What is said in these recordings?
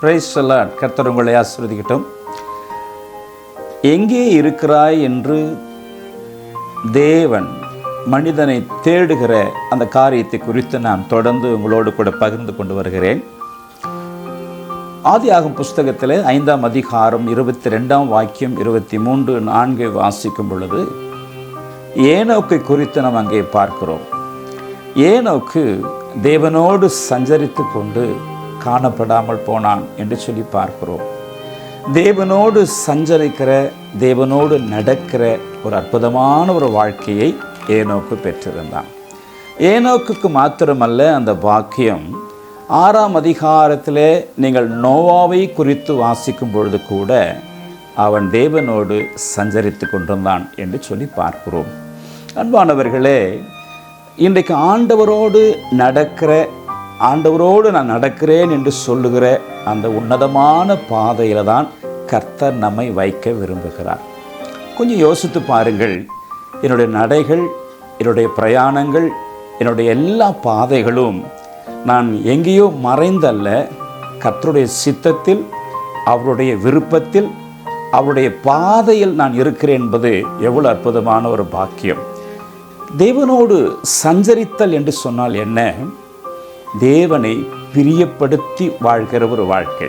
Price எல்லாம் கர்த்தர் உங்களை ஆசிர்வதிக்கட்டும். எங்கே இருக்கிறாய் என்று தேவன் மனிதனை தேடுகிற அந்த காரியத்தை குறித்து நான் தொடர்ந்து உங்களோடு கூட பகிர்ந்து கொண்டு வருகிறேன். ஆதியாகும் புஸ்தகத்தில் ஐந்தாம் அதிகாரம் இருபத்தி ரெண்டாம் வாக்கியம் இருபத்தி மூன்று நான்கை வாசிக்கும் பொழுது ஏனோக்கை குறித்து நாம் அங்கே பார்க்கிறோம். ஏனோக்கு தேவனோடு சஞ்சரித்து கொண்டு காணப்படாமல் போனான் என்று சொல்லி பார்க்கிறோம். தேவனோடு சஞ்சரிக்கிற தேவனோடு நடக்கிற ஒரு அற்புதமான ஒரு வாழ்க்கையை ஏனோக்கு பெற்றிருந்தான். ஏனோக்குக்கு மாத்திரமல்ல அந்த வாக்கியம் ஆறாம் அதிகாரத்தில் நீங்கள் நோவாவை குறித்து வாசிக்கும் பொழுது கூட அவன் தேவனோடு சஞ்சரித்து கொண்டிருந்தான் என்று சொல்லி பார்க்கிறோம். அன்பானவர்களே இன்றைக்கு ஆண்டவரோடு நடக்கிற ஆண்டவரோடு நான் நடக்கிறேன் என்று சொல்லுகிற அந்த உன்னதமான பாதையில் தான் கர்த்தர் நம்மை வைக்க விரும்புகிறார். கொஞ்சம் யோசித்து பாருங்கள். என்னுடைய நடைகள் என்னுடைய பிரயாணங்கள் என்னுடைய எல்லா பாதைகளும் நான் எங்கேயோ மறைந்தல்ல. கர்த்தருடைய சித்தத்தில் அவருடைய விருப்பத்தில் அவருடைய பாதையில் நான் இருக்கிறேன் என்பது எவ்வளோ அற்புதமான ஒரு பாக்கியம். தேவனோடு சஞ்சரித்தல் என்று சொன்னால் என்ன? தேவனை பிரியப்படுத்தி வாழ்கிற ஒரு வாழ்க்கை.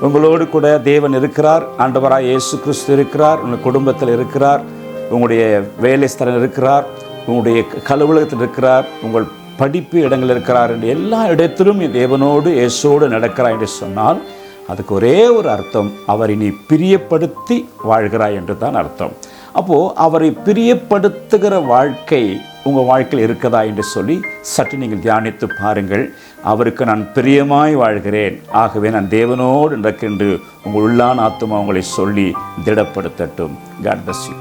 உங்களோடு கூட தேவன் இருக்கிறார் ஆண்டவராக இயேசு கிறிஸ்து இருக்கிறார் உங்கள் குடும்பத்தில் இருக்கிறார் உங்களுடைய வேலை ஸ்தலம் இருக்கிறார் உங்களுடைய கலுவலகத்தில் இருக்கிறார் உங்கள் படிப்பு இடங்கள் இருக்கிறார் என்று எல்லா இடத்திலும் தேவனோடு இயேசோடு நடக்கிறாய் என்று சொன்னால் அதுக்கு ஒரே ஒரு அர்த்தம் அவரை நீ பிரியப்படுத்தி வாழ்கிறாய் என்று தான் அர்த்தம். அப்போது அவரை பிரியப்படுத்துகிற வாழ்க்கை உங்கள் வாழ்க்கையில் இருக்கதா என்று சொல்லி சற்று நீங்கள் தியானித்து பாருங்கள். அவருக்கு நான் பிரியமாய் வாழ்கிறேன். ஆகவே நான் தேவனோடு நடக்கின்ற உங்கள் உள்ளான ஆத்துமா உங்களை சொல்லி திடப்படுத்தட்டும். God bus you